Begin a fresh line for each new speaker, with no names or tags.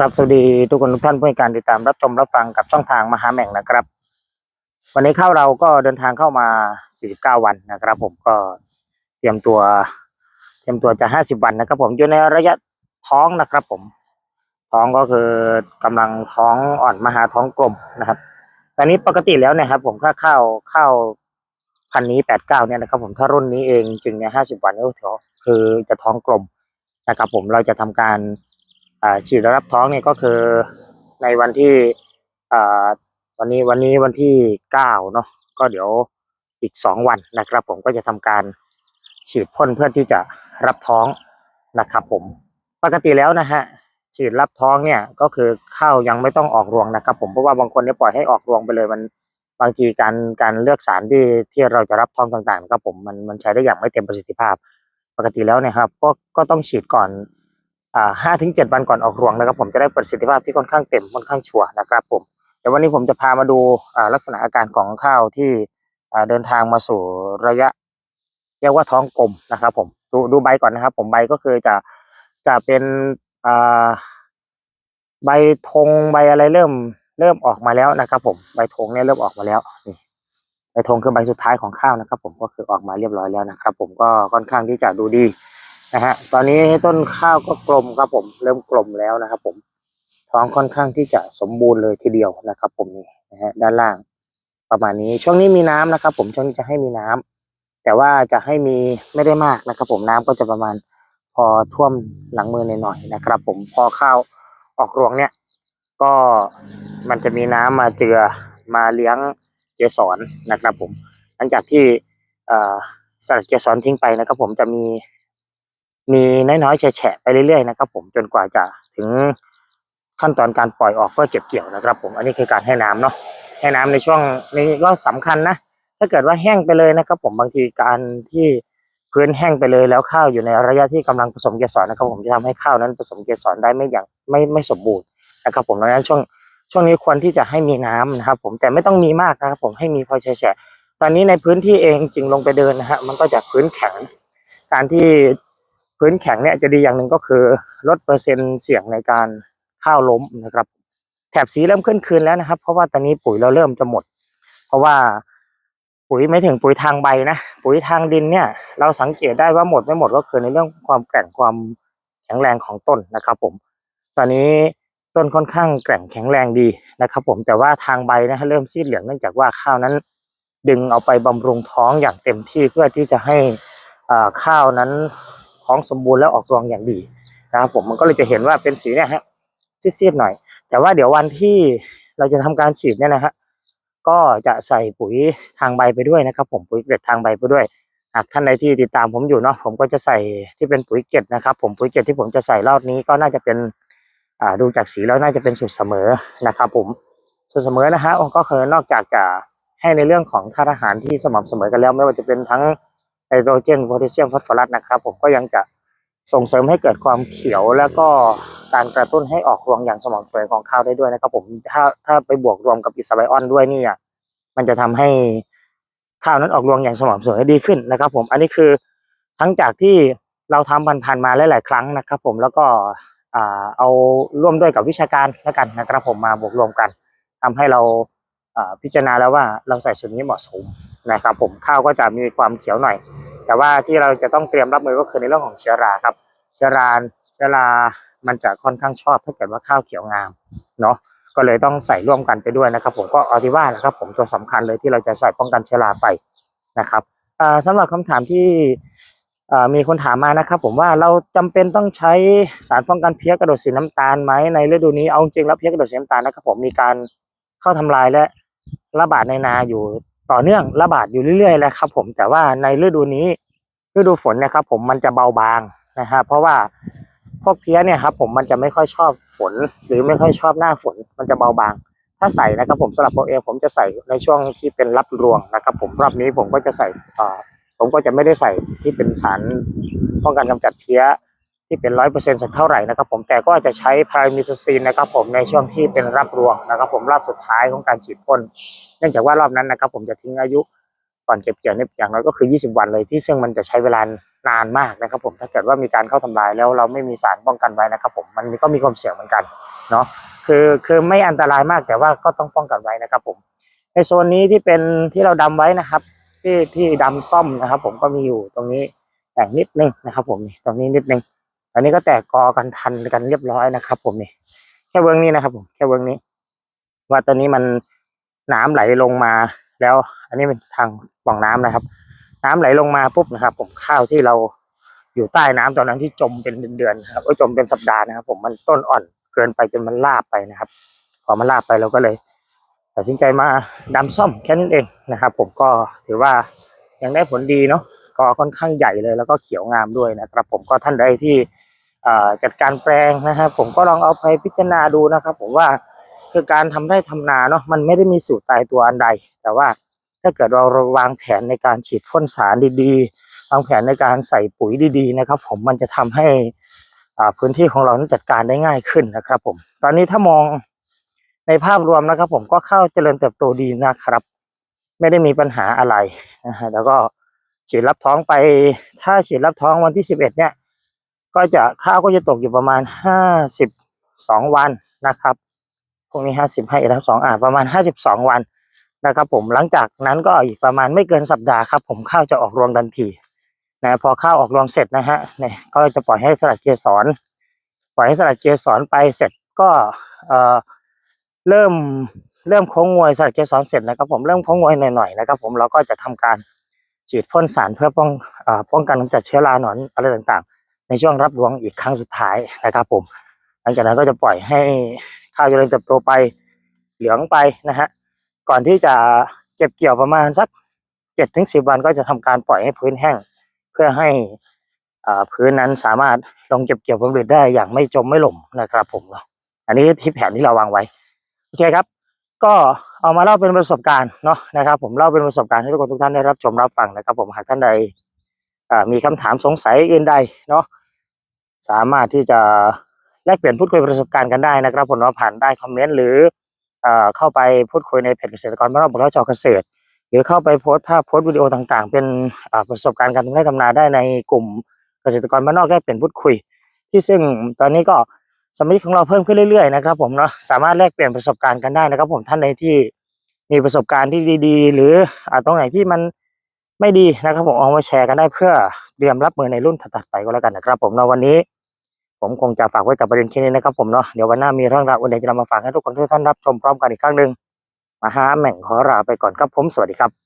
ครับสวัสดีทุกคนทุกท่านผู้ให้การติดตามรับชมรับฟังกับช่องทางมหาแม่งนะครับ วันนี้เข้าเราก็เดินทางเข้ามา 49 วันนะครับ ผมก็เตรียมตัว เตรียมตัวจะ 50 วันนะครับ ผมอยู่ในระยะท้องนะครับ ผม ท้องก็คือกำลังท้องอ่อนมาหาท้องกลมนะครับ ตอนนี้ปกติแล้วนะครับ ผมค่าเข้าวข้าพันนี้ 89 เนี่ยนะครับ ผมถ้ารุ่นนี้เองจึงเนี่ย50 วันก็ถือคือจะท้องกลมนะครับ ผมเราจะทำการ ฉีดรับท้องเนี่ยก็คือในวันที่วันนี้วันนี้วันที่เก้าเนาะก็เดี๋ยวอีกสองวันนะครับ ผมก็จะทำการฉีดพ่นเพื่อที่จะรับท้องนะครับ ผมปกติแล้วนะฮะฉีดรับท้องเนี่ยก็คือข้าวยังไม่ต้องออกรวงนะครับ ผมเพราะว่าบางคนเนี่ยปล่อยให้ออกรวงไปเลยมันบางทีการการเลือกสารที่ที่เราจะรับท้องต่างๆนะครับผมมันมันใช้ได้อย่างไม่เต็มประสิทธิภาพ ปกติแล้วเนี่ยครับก็ก็ต้องฉีดก่อน ห้าถึงเจ็ดวันก่อนออกรวงนะครับผมจะได้ประสิทธิภาพที่ค่อนข้างเต็มค่อนข้างชัวร์นะครับผมเดี๋ยววันนี้ผมจะพามาดูลักษณะอาการของข้าวที่เดินทางมาสู่ระยะเรียกว่าท้องกลมนะครับ ผมดูดูใบก่อนนะครับ ผมใบก็คือจะจะเป็นใบธงใบอะไรเริ่ม เริ่มออกมาแล้วนะครับ ผมใบธงเนี่ยเริ่มออกมาแล้วนี่ใบธงคือใบสุดท้ายของข้าวนะครับ ผมก็คือออกมาเรียบร้อยแล้วนะครับ ผมก็ค่อนข้างที่จะดูดี นะฮะตอนนี้ต้นข้าวก็กลมครับผม เริ่มกลมแล้วนะครับ ผม ท้องค่อนข้างที่จะสมบูรณ์เลยทีเดียวนะครับ ผมนี่นะฮะด้านล่าง ประมาณนี้ช่วงนี้มีน้ำนะครับ ผมช่วงนี้จะให้มีน้ำแต่ว่าจะให้มีไม่ได้มากนะครับ ผมน้ำก็จะประมาณพอท่วมหลังมือหน่อยๆนะครับ ผมพอข้าวออกรวงเนี่ย ก็มันจะมีน้ำมาเจือมาเลี้ยงเกสรนะครับ ผม หลังจากที่สลัดเกสรทิ้งไปนะครับ ผมจะมี มีน้อยๆแฉะๆไปเรื่อยๆนะครับ ผมจนกว่าจะถึงขั้นตอนการปล่อยออกเพื่อเก็บเกี่ยวนะครับ ผมอันนี้คือการให้น้ำเนาะให้น้ำในช่วงนี้ก็สำคัญนะถ้าเกิดว่าแห้งไปเลยนะครับ ผมบางทีการที่พื้นแห้งไปเลยแล้วข้าวอยู่ในระยะที่กำลังผสมเกสรนะครับ ผมจะทำให้ข้าวนั้นผสมเกสรได้ไม่อย่างไม่ไม่สมบูรณ์นะครับ ผมดังนั้นช่วงช่วงนี้ควรที่จะให้มีน้ำนะครับ ผมแต่ไม่ต้องมีมากนะครับ ผมให้มีพอแฉะตอนนี้ในพื้นที่เองจริงลงไปเดินนะฮะมันก็จะพื้นแข็งการที่ พื้นแข็งเนี่ยจะดีอย่างหนึ่งก็คือลดเปอร์เซ็นต์เสี่ยงในการข้าวล้มนะครับ แถบสีเริ่มขึ้นคืนแล้วนะครับ เพราะว่าตอนนี้ปุ๋ยเราเริ่มจะหมด เพราะว่าปุ๋ยไม่ถึงปุ๋ยทางใบนะ ปุ๋ยทางดินเนี่ย เราสังเกตได้ว่าหมดไม่หมดก็คือในเรื่องความแกร่งความแข็งแรงของต้นนะครับ ผม ตอนนี้ต้นค่อนข้างแกร่งแข็งแรงดีนะครับ ผมแต่ว่าทางใบนะฮะเริ่มซีดเหลืองเนื่องจากว่าข้าวนั้น ดึงเอาไปบำรุงท้องอย่างเต็มที่เพื่อที่จะให้อ่าข้าวนั้น ท้องสมบูรณ์แล้วออกรวงอย่างดีนะครับผมมันก็เลยจะเห็นว่าเป็นสีเนี่ยฮะซีดๆหน่อย แต่ว่าเดี๋ยววันที่เราจะทำการฉีดเนี่ยนะฮะก็จะใส่ปุ๋ยทางใบไปด้วยนะครับผมปุ๋ยเกล็ดทางใบไปด้วยหากท่านใดที่ติดตามผมอยู่เนาะผมก็จะใส่ที่เป็นปุ๋ยเกล็ดนะครับ ผมปุ๋ยเกล็ดที่ผมจะใส่รอบนี้ก็น่าจะเป็นอ่าดูจากสีแล้วน่าจะเป็นสูตรเสมอนะครับ ผมสูตรเสมอนะฮะก็คือนอกจากจะให้ในเรื่องของธาตุอาหารที่สม่ำเสมอกันแล้ว ไม่ว่าจะเป็นทั้ง ไนโตรเจนโพแทสเซียมฟอสฟอรัสนะครับ ผมก็ยังจะส่งเสริมให้เกิดความเขียวแล้วก็การกระตุ้นให้ออกรวงอย่างสม่ำเสมอของข้าวได้ด้วยนะครับ ผมถ้าถ้าไปบวกรวมกับอิสไบออนด้วยนี่ยมันจะทำให้ข้าวนั้นออกรวงอย่างสม่ำเสมอดีขึ้นนะครับ ผมอันนี้คือทั้งจากที่เราทำผ่านๆมาหลาย ๆ ครั้งนะครับ ผมแล้วก็เอาร่วมด้วยกับวิชาการแล้วกันนะครับ ผมมาบวกรวมกันทำให้เรา พิจารณาแล้วว่าเราใส่ส่วนนี้เหมาะสมนะครับ ผมข้าวก็จะมีความเขียวหน่อย แต่ว่าที่เราจะต้องเตรียมรับมือก็คือในเรื่องของเชื้อราครับ เชื้อราเชื้อรามันจะค่อนข้างชอบถ้าเกิดว่าข้าวเขียวงามเนาะก็เลยต้องใส่ร่วมกันไปด้วยนะครับ ผมก็ออติว่านะครับ ผมตัวสำคัญเลยที่เราจะใส่ป้องกันเชื้อราไปนะครับอ่าสำหรับคำถามที่มีคนถามมานะครับ ผมว่าเราจำเป็นต้องใช้สารป้องกันเพี้ยกระโดดสีน้ำตาลไหมในฤดูนี้เอาจริงแล้วเพี้ยกระโดดสีน้ำตาลนะครับ ผมมีการเข้าทำลายและ ระบาดในนาอยู่ต่อเนื่องระบาดอยู่เรื่อยๆแล้วครับ ผมแต่ว่าในฤดูนี้ฤดูฝนนะครับ ผมมันจะเบาบางนะฮะเพราะว่าพวกเพี้ยเนี่ยครับ ผมมันจะไม่ค่อยชอบฝน หรือไม่ค่อยชอบหน้าฝน มันจะเบาบาง ถ้าใส่นะครับ ผมสำหรับผมเองผมจะใส่ในช่วงที่เป็นรับรวงนะครับ ผมรอบนี้ผมก็จะใส่ผมก็จะไม่ได้ใส่ที่เป็นสารป้องกันกำจัดเพี้ย ที่เป็นร้อยเปอร์เซ็นต์สักเท่าไหร่นะครับผมแต่ก็จะใช้พารามิโทซีนนะครับผมในช่วงที่เป็นรับรวงนะครับ ผมรอบสุดท้ายของการฉีดพ่นเนื่องจากว่ารอบนั้นนะครับ ผมจะทิ้งอายุก่อนเก็บเกี่ยวเนี่ยอย่างน้อยก็คือ 20 วันเลยที่ซึ่งมันจะใช้เวลานานมากนะครับ ผมถ้าเกิดว่ามีการเข้าทำลายแล้วเราไม่มีสารป้องกันไว้นะครับ ผมมันก็มีความเสี่ยงเหมือนกันเนาะคือคือไม่อันตรายมากแต่ว่าก็ต้องป้องกันไว้นะครับ ผม ในโซนนี้ที่เป็นที่เราดำไว้นะครับ ที่ที่ดำซ่อมนะครับ ผมก็มีอยู่ตรงนี้แต่นิดนึงนะครับ ผมตรงนี้นิดนึง อันนี้ก็แตกกอกันทันกันเรียบร้อยนะครับ ผมนี่แค่เบื้องนี้นะครับ ผมแค่เบื้องนี้ ว่าตอนนี้มันน้ำไหลลงมาแล้ว อันนี้เป็นทางป่องน้ำนะครับ น้ำไหลลงมาปุ๊บนะครับ ผมข้าวที่เราอยู่ใต้น้ำตอนนั้นที่จมเป็นเดือนๆครับเอ้ยจมเป็นสัปดาห์นะครับ ผมมันต้นอ่อนเกินไปจนมันลาบไปนะครับ พอมันลาบไปเราก็เลยตัดสินใจมาดำซ่อมแค่นั้นเองนะครับ ผมก็ถือว่ายังได้ผลดีเนาะก็ค่อนข้างใหญ่เลยแล้วก็เขียวงามด้วยนะครับ ผมก็ท่านใดที่ จัดการแปลงนะครับ ผมก็ลองเอาไปพิจารณาดูนะครับ ผมว่าคือการทำไร่ทำนาเนาะมันไม่ได้มีสูตรตายตัวอันใด แต่ว่าถ้าเกิดเราวางแผนในการฉีดพ่นสารดีๆ วางแผนในการใส่ปุ๋ยดีๆนะครับ ผมมันจะทำให้พื้นที่ของเรานั้นจัดการได้ง่ายขึ้นนะครับ ผม ตอนนี้ถ้ามองในภาพรวมนะครับ ผมก็เข้าเจริญเติบโตดีนะครับ ไม่ได้มีปัญหาอะไรนะฮะแล้วก็ฉีดรับท้องไป ถ้าฉีดรับท้องวันที่สิบเอ็ดเนี่ย ก็จะข้าวก็จะตกอยู่ประมาณห้าสิบสองวันนะครับพวกนี้ห้าสิบให้รับสองอ่าประมาณห้าสิบสองวันนะครับผมหลังจากนั้นก็อีกประมาณไม่เกินสัปดาห์ครับ ผมข้าวจะออกรวงทันทีนะพอข้าวออกรวงเสร็จนะฮะเนี่ยก็จะปล่อยให้สลัดเกสรปล่อยให้สลัดเกสรไปเสร็จก็เอ่อเริ่มเริ่มโค้งงวยสลัดเกสรเสร็จนะครับ ผมเริ่มโค้งงวยหน่อยๆนะครับ ผมเราก็จะทำการฉีดพ่นสารเพื่อป้องอ่อป้องกันกำจัดเชื้อราหนอนอะไรต่างๆ ในช่วงรับรวงอีกครั้งสุดท้ายนะครับผมหลังจากนั้นก็จะปล่อยให้ข้าวเจริญเติบโตไปเหลืองไปนะฮะก่อนที่จะเก็บเกี่ยวประมาณสักเจ็ดถึงสิบวันก็จะทำการปล่อยให้พื้นแห้ง เพื่อให้อ่าพื้นนั้นสามารถลงเก็บเกี่ยวผลผลิตได้อย่างไม่จมไม่หล่มนะครับผมอันนี้ที่แผนที่เราวางไว้โอเคครับ ก็เอามาเล่าเป็นประสบการณ์เนาะนะครับ ผมเล่าเป็นประสบการณ์ให้ทุกคนทุกท่านได้รับชมรับฟังนะครับ ผมหากท่านใด มีคำถามสงสัยอื่นใดเนาะสามารถที่จะแลกเปลี่ยนพูดคุยประสบการณ์กันได้นะครับผมเนาะผ่านได้คอมเมนต์หรือเอ่อเข้าไปพูดคุยในเพจเกษตรกรบ้านเราบอกเล่าชาวเกษตร หรือเข้าไปโพสต์ภาพโพสต์วิดีโอต่างๆ เป็นประสบการณ์การทำไร่ทำนาได้ในกลุ่มเกษตรกรบ้านนอกแลกเปลี่ยนพูดคุย ที่ซึ่งตอนนี้ก็สมาชิกของเราเพิ่มขึ้นเรื่อยๆนะครับผมเนาะสามารถแลกเปลี่ยนประสบการณ์กันได้นะครับผมท่านใดที่มีประสบการณ์ที่ดี ๆ หรืออตรงไหนที่มัน ไม่ดีนะครับผมเอามาแชร์กันได้เพื่อเตรียมรับมือในรุ่นถัดๆไปก็แล้วกันนะครับ ผมเนาะวันนี้ ผมคงจะฝากไว้กับประเด็นแค่นี้นะครับผมเนาะเดี๋ยววันหน้ามีเรื่องราวอื่นใดจะนำมาฝากให้ทุกคนทุกท่านรับชมพร้อมกันอีกครั้งหนึ่งมาฮาแหม่งขอลาไปก่อนครับผมสวัสดีครับ